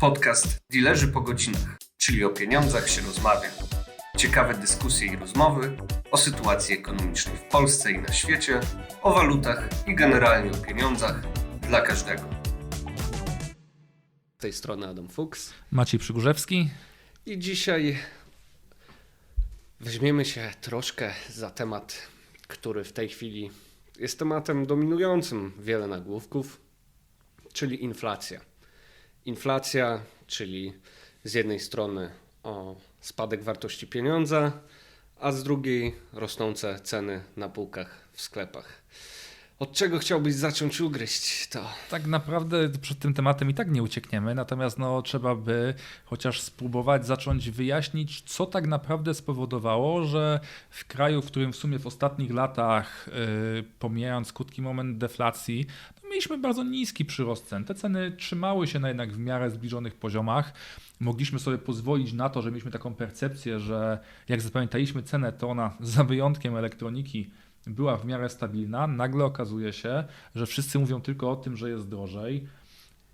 Podcast Dilerzy po godzinach, czyli o pieniądzach się rozmawia. Ciekawe dyskusje i rozmowy o sytuacji ekonomicznej w Polsce i na świecie, o walutach i generalnie o pieniądzach dla każdego. Z tej strony Adam Fuchs. Maciej Przygórzewski. I dzisiaj weźmiemy się troszkę za temat, który w tej chwili jest tematem dominującym wiele nagłówków, czyli inflacja. Inflacja, czyli z jednej strony o spadek wartości pieniądza, a z drugiej rosnące ceny na półkach w sklepach. Od czego chciałbyś zacząć ugryźć to? Tak naprawdę przed tym tematem i tak nie uciekniemy, natomiast no, trzeba by chociaż spróbować zacząć wyjaśnić, co tak naprawdę spowodowało, że w kraju, w którym w sumie w ostatnich latach, yy, pomijając krótki moment deflacji, mieliśmy bardzo niski przyrost cen. Te ceny trzymały się na jednak w miarę zbliżonych poziomach. Mogliśmy sobie pozwolić na to, że mieliśmy taką percepcję, że jak zapamiętaliśmy cenę, to ona za wyjątkiem elektroniki była w miarę stabilna, nagle okazuje się, że wszyscy mówią tylko o tym, że jest drożej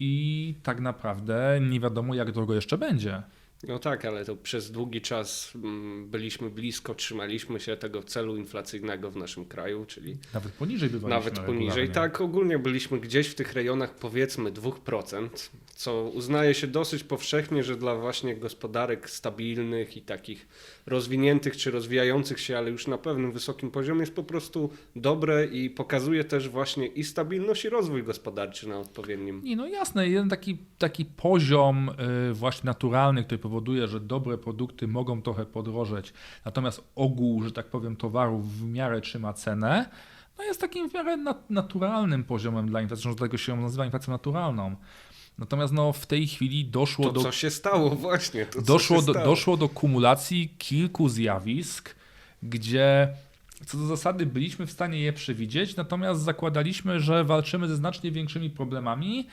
i tak naprawdę nie wiadomo, jak drogo jeszcze będzie. No tak, ale to przez długi czas mm, byliśmy blisko, trzymaliśmy się tego celu inflacyjnego w naszym kraju, czyli Nawet poniżej bywaliśmy. nawet poniżej. regularnie. Tak, ogólnie byliśmy gdzieś w tych rejonach powiedzmy 2%, co uznaje się dosyć powszechnie, że dla właśnie gospodarek stabilnych i takich rozwiniętych czy rozwijających się, ale już na pewnym wysokim poziomie jest po prostu dobre i pokazuje też właśnie i stabilność i rozwój gospodarczy na odpowiednim Nie, no jasne, jeden taki, taki poziom y, właśnie naturalny, który powoduje, że dobre produkty mogą trochę podrożeć, natomiast ogół, że tak powiem, towarów w miarę trzyma cenę, no jest takim w miarę nat- naturalnym poziomem dla inflacji, dlatego się ją nazywa inflacją naturalną. Natomiast no, w tej chwili doszło To do co się stało właśnie, to doszło do, stało. doszło do kumulacji kilku zjawisk, gdzie co do zasady byliśmy w stanie je przewidzieć, natomiast zakładaliśmy, że walczymy ze znacznie większymi problemami,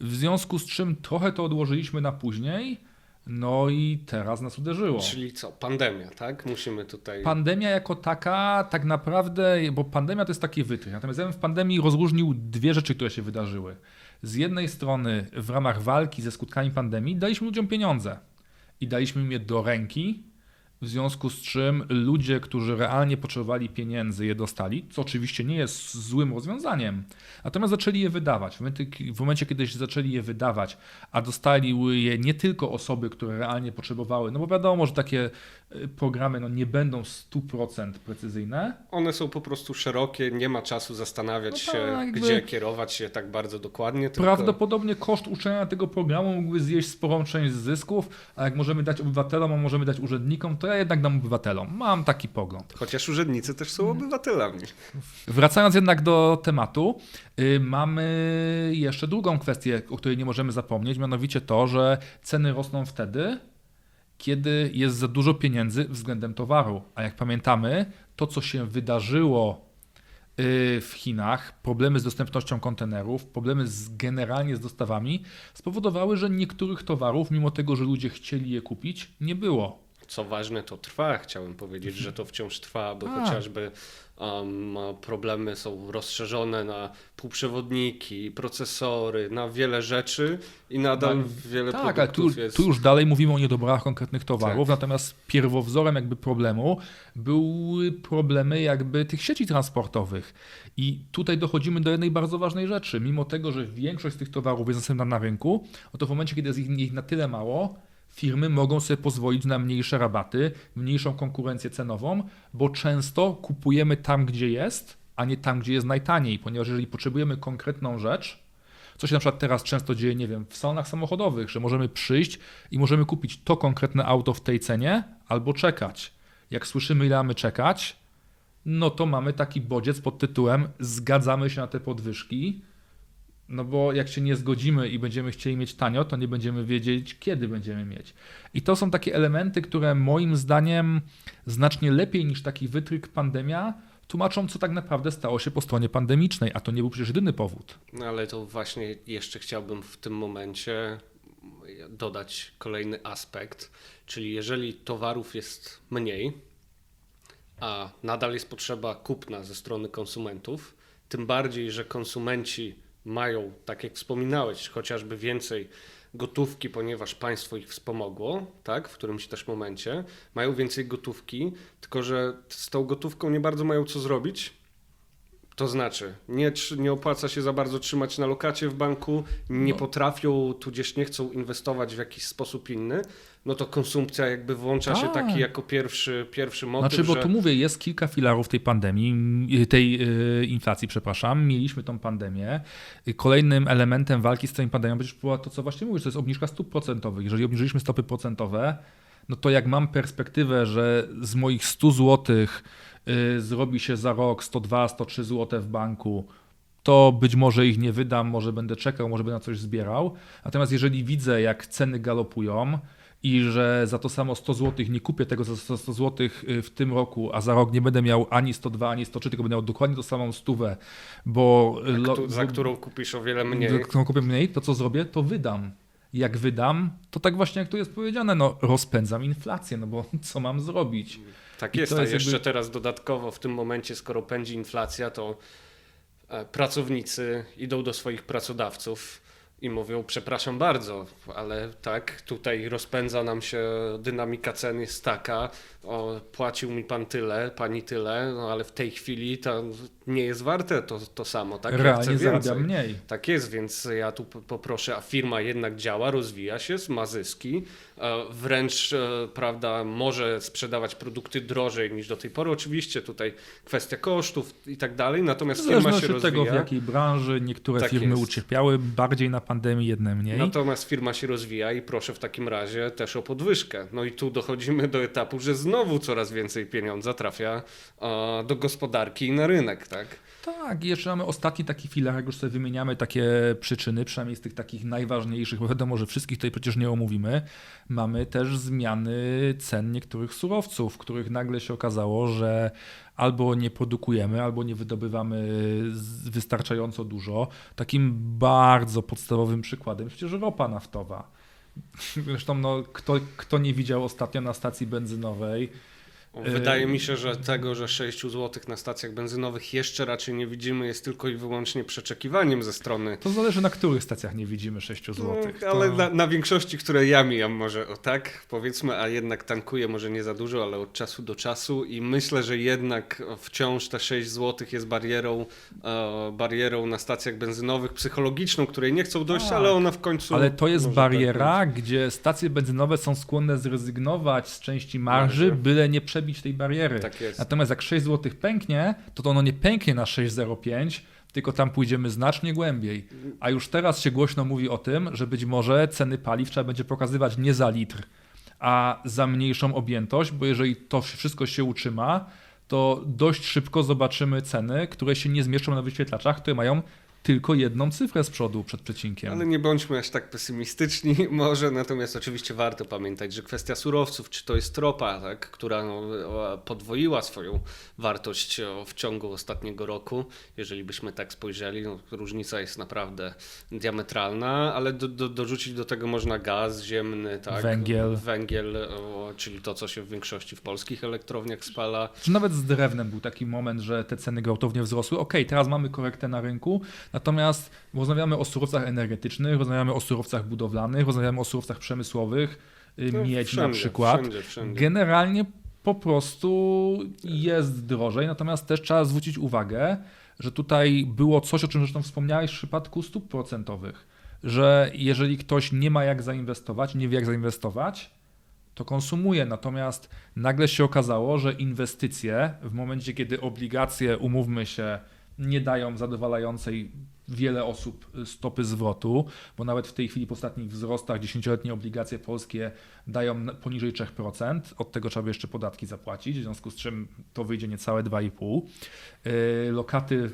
w związku z czym trochę to odłożyliśmy na później, no i teraz nas uderzyło. Czyli co, pandemia, tak? Musimy tutaj... Pandemia jako taka, tak naprawdę, bo pandemia to jest taki wytrych. Natomiast ja bym w pandemii rozróżnił dwie rzeczy, które się wydarzyły. Z jednej strony, w ramach walki ze skutkami pandemii, daliśmy ludziom pieniądze i daliśmy im je do ręki, w związku z czym ludzie, którzy realnie potrzebowali pieniędzy, je dostali, co oczywiście nie jest złym rozwiązaniem. Natomiast zaczęli je wydawać. W momencie, kiedy się zaczęli je wydawać, a dostali je nie tylko osoby, które realnie potrzebowały, no bo wiadomo, że takie y, programy no, nie będą 100% precyzyjne, One są po prostu szerokie, nie ma czasu zastanawiać No się, tak, gdzie kierować się tak bardzo dokładnie. Tylko... Prawdopodobnie koszt uczenia tego programu mógłby zjeść sporą część zysków, a jak możemy dać obywatelom, a możemy dać urzędnikom, to ja jednak dam obywatelom. Mam taki pogląd. Chociaż urzędnicy też są obywatelami. Wracając jednak do tematu, y, mamy jeszcze drugą kwestię, o której nie możemy zapomnieć, mianowicie to, że ceny rosną wtedy, kiedy jest za dużo pieniędzy względem towaru. A jak pamiętamy, to co się wydarzyło y, w Chinach, problemy z dostępnością kontenerów, problemy z, generalnie z dostawami spowodowały, że niektórych towarów, mimo tego, że ludzie chcieli je kupić, nie było. Co ważne, to trwa. Chciałem powiedzieć, że to wciąż trwa, bo A. chociażby um, problemy są rozszerzone na półprzewodniki, procesory, na wiele rzeczy i nadal wiele Tak, ale tu, produktów jest... tu już dalej mówimy o niedoborach konkretnych towarów, Tak. natomiast pierwowzorem jakby problemu były problemy jakby tych sieci transportowych. I tutaj dochodzimy do jednej bardzo ważnej rzeczy. Mimo tego, że większość z tych towarów jest dostępna na rynku, no to w momencie, kiedy jest ich, ich na tyle mało, firmy mogą sobie pozwolić na mniejsze rabaty, mniejszą konkurencję cenową, bo często kupujemy tam, gdzie jest, a nie tam, gdzie jest najtaniej, ponieważ jeżeli potrzebujemy konkretną rzecz, co się na przykład teraz często dzieje, nie wiem, w salonach samochodowych, że możemy przyjść i możemy kupić to konkretne auto w tej cenie albo czekać. Jak słyszymy, ile mamy czekać, no to mamy taki bodziec pod tytułem zgadzamy się na te podwyżki, no bo jak się nie zgodzimy i będziemy chcieli mieć tanio, to nie będziemy wiedzieć, kiedy będziemy mieć. I to są takie elementy, które moim zdaniem znacznie lepiej niż taki wytryk pandemia tłumaczą, co tak naprawdę stało się po stronie pandemicznej, a to nie był przecież jedyny powód. No ale to właśnie jeszcze chciałbym w tym momencie dodać kolejny aspekt, czyli jeżeli towarów jest mniej, a nadal jest potrzeba kupna ze strony konsumentów, tym bardziej, że konsumenci mają, tak jak wspominałeś, chociażby więcej gotówki, ponieważ państwo ich wspomogło, tak, w którymś też momencie, mają więcej gotówki, tylko że z tą gotówką nie bardzo mają co zrobić. To znaczy, nie, nie opłaca się za bardzo trzymać na lokacie w banku, nie No. potrafią, tudzież nie chcą inwestować w jakiś sposób inny, no to konsumpcja jakby włącza się Tak. taki jako pierwszy, pierwszy motyw, Znaczy, bo że... tu mówię, jest kilka filarów tej pandemii, m, tej y, inflacji, przepraszam. Mieliśmy tą pandemię. Y, Kolejnym elementem walki z tą pandemią przecież była to, co właśnie mówisz, to jest obniżka stóp procentowych. Jeżeli obniżyliśmy stopy procentowe, no to jak mam perspektywę, że z moich 100 zł y, zrobi się za rok 102, 103 zł w banku, to być może ich nie wydam, może będę czekał, może będę na coś zbierał. Natomiast jeżeli widzę, jak ceny galopują i że za to samo 100 zł nie kupię tego za 100 zł w tym roku, a za rok nie będę miał ani 102, ani 103, tylko będę miał dokładnie tą samą stówę, bo... lo- Któ- za bo- którą kupisz o wiele mniej. za którą kupię mniej, to co zrobię? To wydam. Jak wydam, to tak właśnie jak tu jest powiedziane, no rozpędzam inflację, no bo co mam zrobić? Tak jest, a jest jeszcze jakby- teraz dodatkowo w tym momencie, skoro pędzi inflacja, to e, pracownicy idą do swoich pracodawców i mówią, przepraszam bardzo, ale tak, tutaj rozpędza nam się dynamika cen jest taka, o, płacił mi pan tyle, pani tyle, no ale w tej chwili to nie jest warte to, to samo, tak? Ja Realnie więcej. zarabiam mniej. Tak jest, więc ja tu poproszę, a firma jednak działa, rozwija się, ma zyski, e, wręcz, e, prawda, może sprzedawać produkty drożej niż do tej pory. Oczywiście tutaj kwestia kosztów i tak dalej, natomiast firma się rozwija. tego, w jakiej branży niektóre Tak firmy jest. ucierpiały bardziej na pandemii, jedne mniej. Natomiast firma się rozwija i proszę w takim razie też o podwyżkę. No i tu dochodzimy do etapu, że znowu coraz więcej pieniądza trafia do gospodarki i na rynek, tak? Tak, i jeszcze mamy ostatni taki filar, jak już sobie wymieniamy takie przyczyny, przynajmniej z tych takich najważniejszych, bo wiadomo, że wszystkich tutaj przecież nie omówimy. Mamy też zmiany cen niektórych surowców, których nagle się okazało, że albo nie produkujemy, albo nie wydobywamy wystarczająco dużo. Takim bardzo podstawowym przykładem przecież ropa naftowa. Zresztą no, kto, kto nie widział ostatnio na stacji benzynowej, Wydaje mi się, że tego, że 6 zł na stacjach benzynowych jeszcze raczej nie widzimy, jest tylko i wyłącznie przeczekiwaniem ze strony. to zależy na których stacjach nie widzimy 6 zł. No, ale na, na większości, które ja mijam, może o tak powiedzmy, a jednak tankuję może nie za dużo, ale od czasu do czasu i myślę, że jednak wciąż te 6 zł jest barierą, e, barierą na stacjach benzynowych psychologiczną, której nie chcą dojść, Tak. ale ona w końcu. Ale to jest może bariera, gdzie stacje benzynowe są skłonne zrezygnować z części marży, Marży. byle nie przebić tej bariery. Tak jest. Natomiast jak 6 zł pęknie, to, to ono nie pęknie na 6,05, tylko tam pójdziemy znacznie głębiej. A już teraz się głośno mówi o tym, że być może ceny paliw trzeba będzie pokazywać nie za litr, a za mniejszą objętość, bo jeżeli to wszystko się utrzyma, to dość szybko zobaczymy ceny, które się nie zmieszczą na wyświetlaczach, które mają tylko jedną cyfrę z przodu przed przecinkiem. Ale nie bądźmy aż tak pesymistyczni może, natomiast oczywiście warto pamiętać, że kwestia surowców, czy to jest ropa, tak, która no, podwoiła swoją wartość w ciągu ostatniego roku, jeżeli byśmy tak spojrzeli, no, różnica jest naprawdę diametralna, ale do, do, dorzucić do tego można gaz ziemny, tak, Węgiel. węgiel o, czyli to, co się w większości w polskich elektrowniach spala. Czy nawet z drewnem był taki moment, że te ceny gwałtownie wzrosły. Okej, teraz mamy korektę na rynku, natomiast rozmawiamy o surowcach energetycznych, rozmawiamy o surowcach budowlanych, rozmawiamy o surowcach przemysłowych, y, No, miedź na wszędzie, przykład. Wszędzie, wszędzie. Generalnie po prostu jest drożej, natomiast też trzeba zwrócić uwagę, że tutaj było coś, o czym zresztą wspomniałeś w przypadku stóp procentowych, że jeżeli ktoś nie ma jak zainwestować, nie wie jak zainwestować, to konsumuje. Natomiast nagle się okazało, że inwestycje w momencie, kiedy obligacje, umówmy się, nie dają zadowalającej wiele osób stopy zwrotu, bo nawet w tej chwili po ostatnich wzrostach dziesięcioletnie obligacje polskie dają poniżej 3%, od tego trzeba by jeszcze podatki zapłacić, w związku z czym to wyjdzie niecałe 2,5%. Yy, Lokaty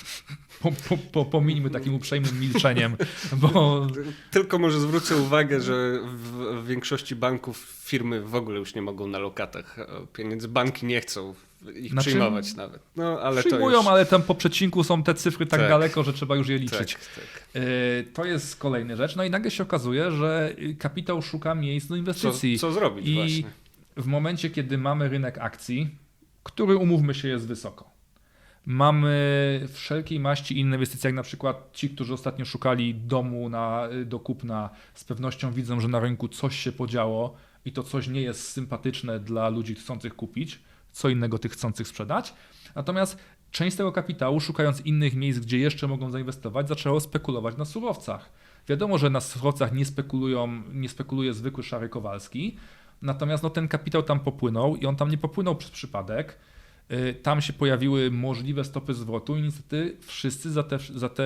po, po, po, pomińmy takim uprzejmym milczeniem, bo Tylko może zwrócę uwagę, że w, w większości banków firmy w ogóle już nie mogą na lokatach e, pieniędzy. Banki nie chcą ich Znaczy, przyjmować nawet. No, ale przyjmują, to już... ale tam po przecinku są te cyfry tak, Tak. daleko, że trzeba już je Tak, liczyć. tak. Yy, To jest kolejna rzecz. No i nagle się okazuje, że kapitał szuka miejsc do Co, inwestycji. co zrobić I właśnie? w momencie, kiedy mamy rynek akcji, który umówmy się jest wysoko, Mamy wszelkiej maści inne inwestycje, jak na przykład ci, którzy ostatnio szukali domu na, do kupna, z pewnością widzą, że na rynku coś się podziało i to coś nie jest sympatyczne dla ludzi chcących kupić, co innego tych chcących sprzedać. Natomiast część tego kapitału, szukając innych miejsc, gdzie jeszcze mogą zainwestować, zaczęło spekulować na surowcach. Wiadomo, że na surowcach nie, spekulują, nie spekuluje zwykły szary Kowalski, natomiast no, ten kapitał tam popłynął i on tam nie popłynął przez przypadek. Y, Tam się pojawiły możliwe stopy zwrotu i niestety wszyscy za te, za te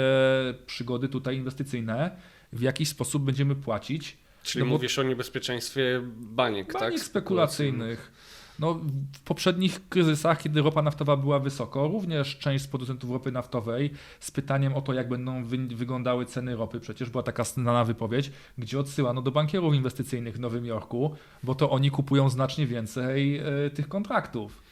przygody tutaj inwestycyjne w jakiś sposób będziemy płacić. Czyli No bo- mówisz o niebezpieczeństwie baniek, tak? Baniek spekulacyjnych. No, w poprzednich kryzysach, kiedy ropa naftowa była wysoko, również część producentów ropy naftowej z pytaniem o to, jak będą wy wyglądały ceny ropy, przecież była taka znana wypowiedź, gdzie odsyłano do bankierów inwestycyjnych w Nowym Jorku, bo to oni kupują znacznie więcej e, tych kontraktów.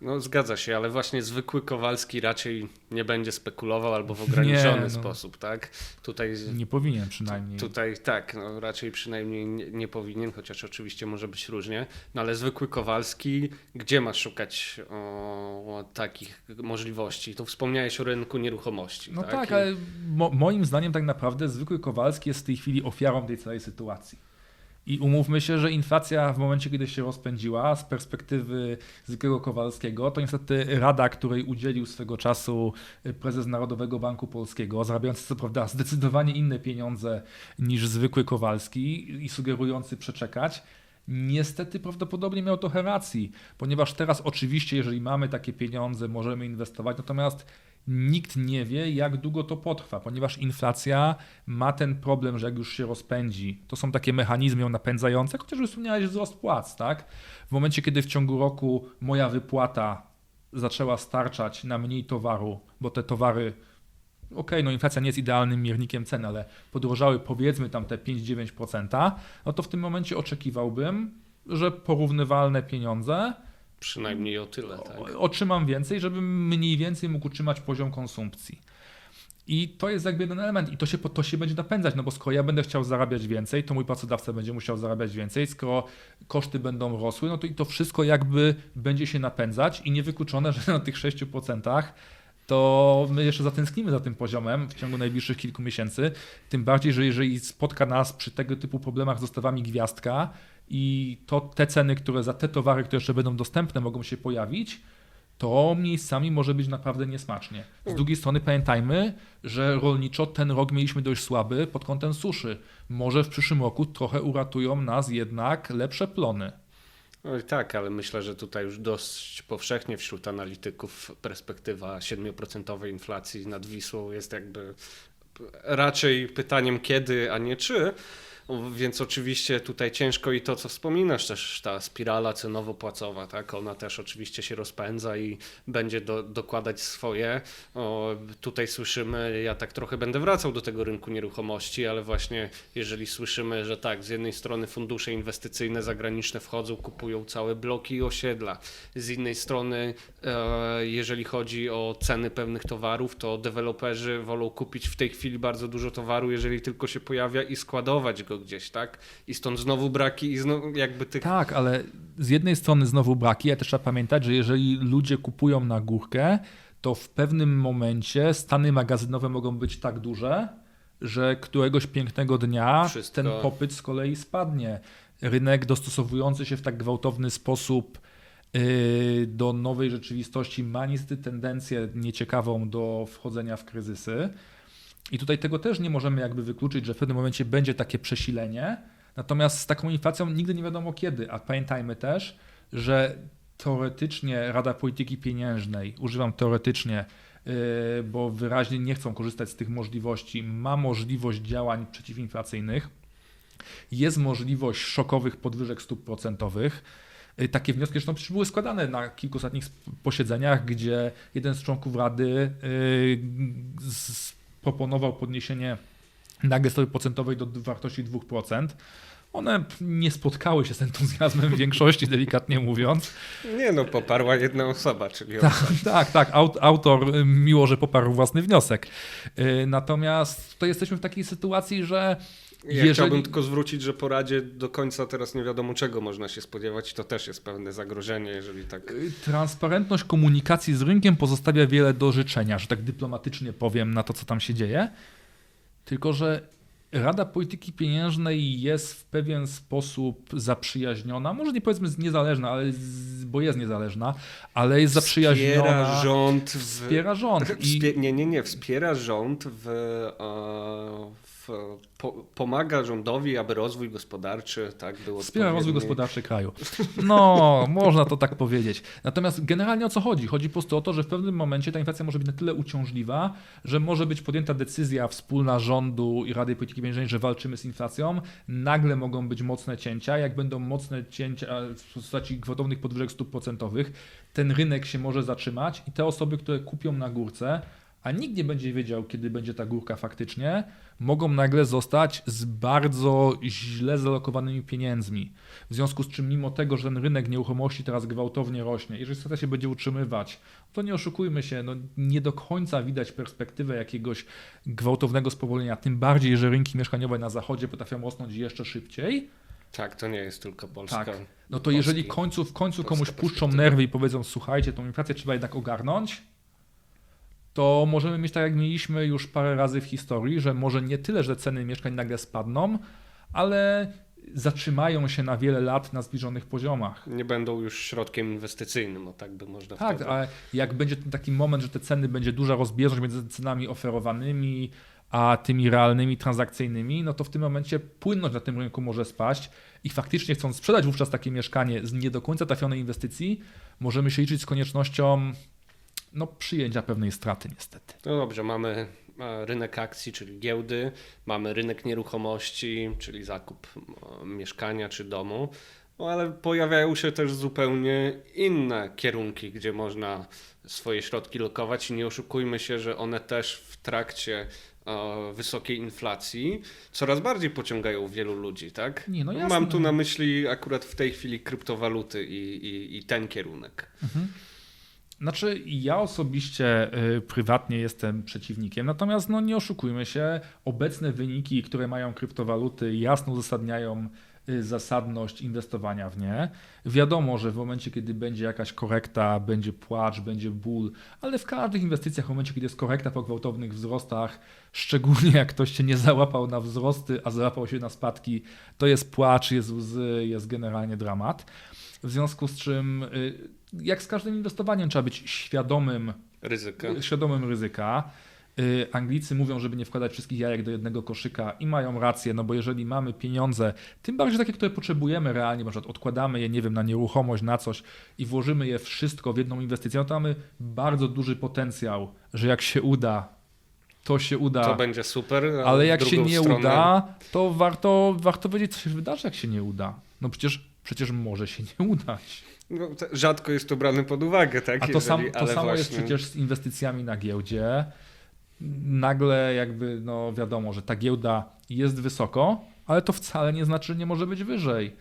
No zgadza się, ale właśnie zwykły Kowalski raczej nie będzie spekulował albo w ograniczony Nie, no. sposób, tak? Tutaj, Nie powinien przynajmniej. tutaj tak, no, raczej przynajmniej nie, nie powinien, chociaż oczywiście może być różnie. No ale zwykły Kowalski, gdzie ma szukać o, takich możliwości? Tu wspomniałeś o rynku nieruchomości. No tak, tak, ale mo moim zdaniem tak naprawdę zwykły Kowalski jest w tej chwili ofiarą tej całej sytuacji. I umówmy się, że inflacja w momencie, kiedy się rozpędziła z perspektywy zwykłego Kowalskiego, to niestety rada, której udzielił swego czasu prezes Narodowego Banku Polskiego, zarabiający co prawda zdecydowanie inne pieniądze niż zwykły Kowalski i sugerujący przeczekać, Niestety prawdopodobnie miał trochę racji, ponieważ teraz oczywiście, jeżeli mamy takie pieniądze, możemy inwestować, natomiast nikt nie wie, jak długo to potrwa, ponieważ inflacja ma ten problem, że jak już się rozpędzi, to są takie mechanizmy ją napędzające, chociażby wspomniałeś wzrost płac, tak? W momencie, kiedy w ciągu roku moja wypłata zaczęła starczać na mniej towaru, bo te towary okej, no inflacja nie jest idealnym miernikiem cen, ale podrożały powiedzmy tam te 5-9%, no to w tym momencie oczekiwałbym, że porównywalne pieniądze Przynajmniej o tyle, tak? otrzymam więcej, żebym mniej więcej mógł utrzymać poziom konsumpcji. I to jest jakby jeden element i to się, to się będzie napędzać, no bo skoro ja będę chciał zarabiać więcej, to mój pracodawca będzie musiał zarabiać więcej, skoro koszty będą rosły, no to i to wszystko jakby będzie się napędzać i niewykluczone, że na tych 6% to my jeszcze zatęsknimy za tym poziomem w ciągu najbliższych kilku miesięcy. Tym bardziej, że jeżeli spotka nas przy tego typu problemach z dostawami gwiazdka i to te ceny, które za te towary, które jeszcze będą dostępne, mogą się pojawić, to miejscami może być naprawdę niesmacznie. Z drugiej strony pamiętajmy, że rolniczo ten rok mieliśmy dość słaby pod kątem suszy. Może w przyszłym roku trochę uratują nas jednak lepsze plony. Oj, tak, ale myślę, że tutaj już dość powszechnie wśród analityków perspektywa 7% inflacji nad Wisłą jest jakby raczej pytaniem kiedy, a nie czy. Więc oczywiście tutaj ciężko i to, co wspominasz, też ta spirala cenowo-płacowa, tak? Ona też oczywiście się rozpędza i będzie do, dokładać swoje. O, tutaj słyszymy, ja tak trochę będę wracał do tego rynku nieruchomości, ale właśnie jeżeli słyszymy, że tak, z jednej strony fundusze inwestycyjne zagraniczne wchodzą, kupują całe bloki i osiedla, z innej strony, e, jeżeli chodzi o ceny pewnych towarów, to deweloperzy wolą kupić w tej chwili bardzo dużo towaru, jeżeli tylko się pojawia i składować go gdzieś, tak? I stąd znowu braki i znowu jakby tych Tak, ale z jednej strony znowu braki, ale też trzeba pamiętać, że jeżeli ludzie kupują na górkę, to w pewnym momencie stany magazynowe mogą być tak duże, że któregoś pięknego dnia Wszystko- ten popyt z kolei spadnie. Rynek dostosowujący się w tak gwałtowny sposób yy, do nowej rzeczywistości ma niestety tendencję nieciekawą do wchodzenia w kryzysy. I tutaj tego też nie możemy jakby wykluczyć, że w pewnym momencie będzie takie przesilenie. Natomiast z taką inflacją nigdy nie wiadomo kiedy. A pamiętajmy też, że teoretycznie Rada Polityki Pieniężnej, używam teoretycznie, yy, bo wyraźnie nie chcą korzystać z tych możliwości, ma możliwość działań przeciwinflacyjnych, jest możliwość szokowych podwyżek stóp procentowych. Yy, Takie wnioski zresztą były składane na kilku ostatnich posiedzeniach, gdzie jeden z członków Rady yy, z- proponował podniesienie nagle stopy procentowej do wartości 2%. One nie spotkały się z entuzjazmem większości, delikatnie mówiąc. Nie no, poparła jedna osoba, czyli Tak, tak, tak. Aut, autor y, miło, że poparł własny wniosek. Y, Natomiast tutaj jesteśmy w takiej sytuacji, że Ja Jeżeli- chciałbym tylko zwrócić, że po Radzie do końca teraz nie wiadomo czego można się spodziewać. To też jest pewne zagrożenie, jeżeli tak... Y, Transparentność komunikacji z rynkiem pozostawia wiele do życzenia, że tak dyplomatycznie powiem na to, co tam się dzieje. Tylko, że Rada Polityki Pieniężnej jest w pewien sposób zaprzyjaźniona, może nie powiedzmy niezależna, ale z, bo jest niezależna, ale jest zaprzyjaźniona. Wspiera rząd w... Wspiera rząd. I. Nie, nie, nie. Wspiera rząd w... e, po, pomaga rządowi, aby rozwój gospodarczy tak był Wspiera rozwój gospodarczy kraju. No, można to tak powiedzieć. Natomiast generalnie o co chodzi? Chodzi po prostu o to, że w pewnym momencie ta inflacja może być na tyle uciążliwa, że może być podjęta decyzja wspólna rządu i Rady Polityki Pieniężnej, że walczymy z inflacją. Nagle mogą być mocne cięcia. Jak będą mocne cięcia w postaci gwałtownych podwyżek stóp procentowych, ten rynek się może zatrzymać i te osoby, które kupią na górce, a nikt nie będzie wiedział, kiedy będzie ta górka faktycznie, mogą nagle zostać z bardzo źle zalokowanymi pieniędzmi. W związku z czym, mimo tego, że ten rynek nieruchomości teraz gwałtownie rośnie, jeżeli sytuacja się będzie utrzymywać, to nie oszukujmy się, no nie do końca widać perspektywę jakiegoś gwałtownego spowolnienia, tym bardziej, że rynki mieszkaniowe na zachodzie potrafią rosnąć jeszcze szybciej. Tak, to nie jest tylko Polska. Tak. No to Polski. jeżeli końcu, w końcu polska komuś puszczą nerwy i powiedzą, słuchajcie, tą inflację trzeba jednak ogarnąć, to możemy mieć tak, jak mieliśmy już parę razy w historii, że może nie tyle, że ceny mieszkań nagle spadną, ale zatrzymają się na wiele lat na zbliżonych poziomach. Nie będą już środkiem inwestycyjnym, o tak by można Tak, wtedy... ale jak będzie ten taki moment, że te ceny będzie duża rozbieżność między cenami oferowanymi a tymi realnymi, transakcyjnymi, no to w tym momencie płynność na tym rynku może spaść i faktycznie chcąc sprzedać wówczas takie mieszkanie z nie do końca trafionej inwestycji, możemy się liczyć z koniecznością no, przyjęcia pewnej straty niestety. No dobrze, mamy e, rynek akcji, czyli giełdy, mamy rynek nieruchomości, czyli zakup e, mieszkania czy domu, no ale pojawiają się też zupełnie inne kierunki, gdzie można swoje środki lokować i nie oszukujmy się, że one też w trakcie e, wysokiej inflacji coraz bardziej pociągają wielu ludzi, tak? Nie, no jasne. Mam tu na myśli akurat w tej chwili kryptowaluty i, i, i ten kierunek. Znaczy, ja osobiście y, prywatnie jestem przeciwnikiem, natomiast no, nie oszukujmy się, obecne wyniki, które mają kryptowaluty, jasno uzasadniają y, zasadność inwestowania w nie. Wiadomo, że w momencie, kiedy będzie jakaś korekta, będzie płacz, będzie ból, ale w każdych inwestycjach, w momencie, kiedy jest korekta po gwałtownych wzrostach, szczególnie jak ktoś się nie załapał na wzrosty, a załapał się na spadki, to jest płacz, jest łzy, jest generalnie dramat. W związku z czym, y, jak z każdym inwestowaniem, trzeba być świadomym, Ryzyka. świadomym ryzyka. Y, Anglicy mówią, żeby nie wkładać wszystkich jajek do jednego koszyka i mają rację, no bo jeżeli mamy pieniądze, tym bardziej takie, które potrzebujemy realnie, na przykład odkładamy je, nie wiem, na nieruchomość, na coś i włożymy je wszystko w jedną inwestycję, no to mamy bardzo duży potencjał, że jak się uda, to się uda. To będzie super, Ale jak się nie stronę- uda, to warto, warto wiedzieć, co się wydarzy, jak się nie uda. No przecież, przecież może się nie udać. No, to rzadko jest to brane pod uwagę, tak? A to, sam, Jeżeli- to ale samo jest właśnie- przecież z inwestycjami na giełdzie. Nagle jakby, no wiadomo, że ta giełda jest wysoko, ale to wcale nie znaczy, że nie może być wyżej.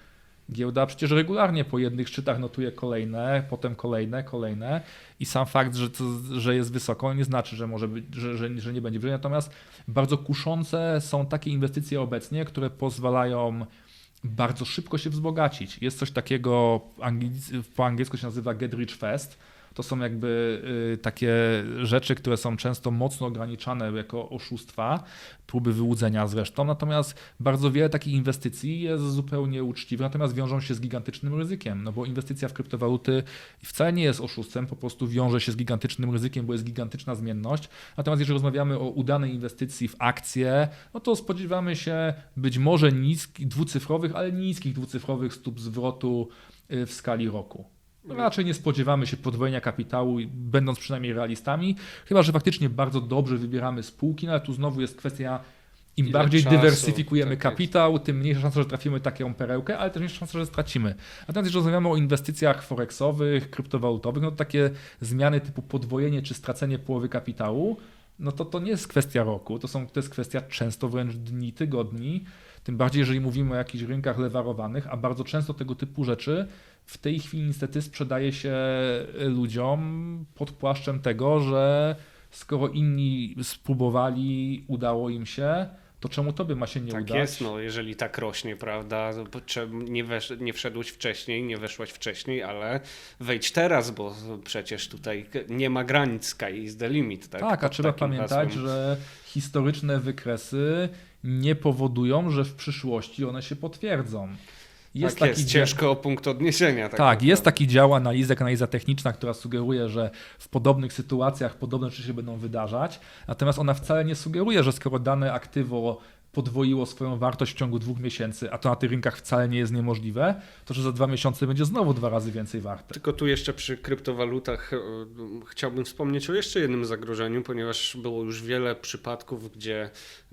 Giełda przecież regularnie po jednych szczytach notuje kolejne, potem kolejne, kolejne i sam fakt, że, to, że jest wysoko nie znaczy, że może być, że, że, że nie będzie wyżej. Natomiast bardzo kuszące są takie inwestycje obecnie, które pozwalają bardzo szybko się wzbogacić. Jest coś takiego, po angielsku się nazywa Get Rich Fast. To są jakby y, takie rzeczy, które są często mocno ograniczane jako oszustwa, próby wyłudzenia zresztą. Natomiast bardzo wiele takich inwestycji jest zupełnie uczciwych, natomiast wiążą się z gigantycznym ryzykiem, no bo inwestycja w kryptowaluty wcale nie jest oszustwem, po prostu wiąże się z gigantycznym ryzykiem, bo jest gigantyczna zmienność. Natomiast jeżeli rozmawiamy o udanej inwestycji w akcje, no to spodziewamy się być może niskich, dwucyfrowych, ale niskich dwucyfrowych stóp zwrotu y, w skali roku. No Raczej nie spodziewamy się podwojenia kapitału, będąc przynajmniej realistami, chyba że faktycznie bardzo dobrze wybieramy spółki, no ale tu znowu jest kwestia, im Ile bardziej czasu, dywersyfikujemy tak jest. kapitał, tym mniejsza szansa, że trafimy taką perełkę, ale też mniejsza szansa, że stracimy. Natomiast jeżeli rozmawiamy o inwestycjach forexowych, kryptowalutowych, no to takie zmiany typu podwojenie czy stracenie połowy kapitału, no to to nie jest kwestia roku, to, są, to jest kwestia często wręcz dni, tygodni, tym bardziej jeżeli mówimy o jakichś rynkach lewarowanych, a bardzo często tego typu rzeczy w tej chwili niestety sprzedaje się ludziom pod płaszczem tego, że skoro inni spróbowali, udało im się, to czemu tobie ma się nie Tak udać? jest, no jeżeli tak rośnie, prawda, nie, wesz, nie wszedłeś wcześniej, nie weszłaś wcześniej, ale wejdź teraz, bo przecież tutaj nie ma granic, sky is the limit. Tak, Tak, a trzeba pamiętać, hasłem. że historyczne wykresy nie powodują, że w przyszłości one się potwierdzą. Jest tak taki jest, ciężko o punkt odniesienia. Tak, Tak, jest taki dział analizy, analiza techniczna, która sugeruje, że w podobnych sytuacjach podobne rzeczy się będą wydarzać, natomiast ona wcale nie sugeruje, że skoro dane aktywo podwoiło swoją wartość w ciągu dwóch miesięcy, a to na tych rynkach wcale nie jest niemożliwe, to że za dwa miesiące będzie znowu dwa razy więcej warte. Tylko tu jeszcze przy kryptowalutach e, chciałbym wspomnieć o jeszcze jednym zagrożeniu, ponieważ było już wiele przypadków, gdzie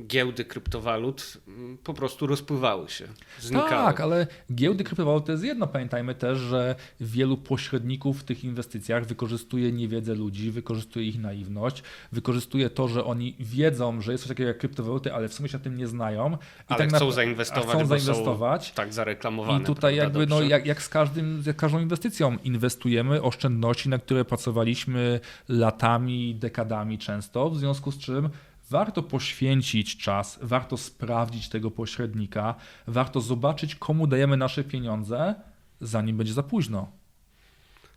giełdy kryptowalut mm, po prostu rozpływały się, znikały. Tak, ale giełdy kryptowalut to jest jedno. Pamiętajmy też, że wielu pośredników w tych inwestycjach wykorzystuje niewiedzę ludzi, wykorzystuje ich naiwność, wykorzystuje to, że oni wiedzą, że jest coś takiego jak kryptowaluty, ale w sumie się na tym nie znają. I Ale tak chcą na- zainwestować, chcą zainwestować. tak zareklamowane. I tutaj prawda, jakby, no, jak, jak z każdym, jak każdą inwestycją, inwestujemy oszczędności, na które pracowaliśmy latami, dekadami często, w związku z czym warto poświęcić czas, warto sprawdzić tego pośrednika, warto zobaczyć, komu dajemy nasze pieniądze, zanim będzie za późno.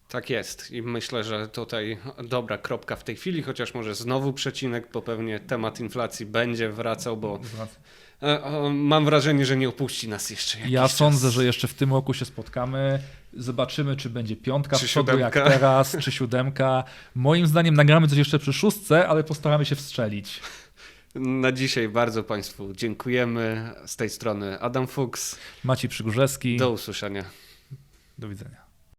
Tak jest i myślę, że tutaj dobra kropka w tej chwili, chociaż może znowu przecinek, bo pewnie temat inflacji będzie wracał, bo e, mam wrażenie, że nie opuści nas jeszcze jakiś Ja czas. sądzę, że jeszcze w tym roku się spotkamy. Zobaczymy, czy będzie piątka Czy w przodu jak teraz, czy siódemka. Moim zdaniem nagramy coś jeszcze przy szóstce, ale postaramy się wstrzelić. Na dzisiaj bardzo Państwu dziękujemy. Z tej strony Adam Fuchs. Maciej Przygórzewski. Do usłyszenia. Do widzenia.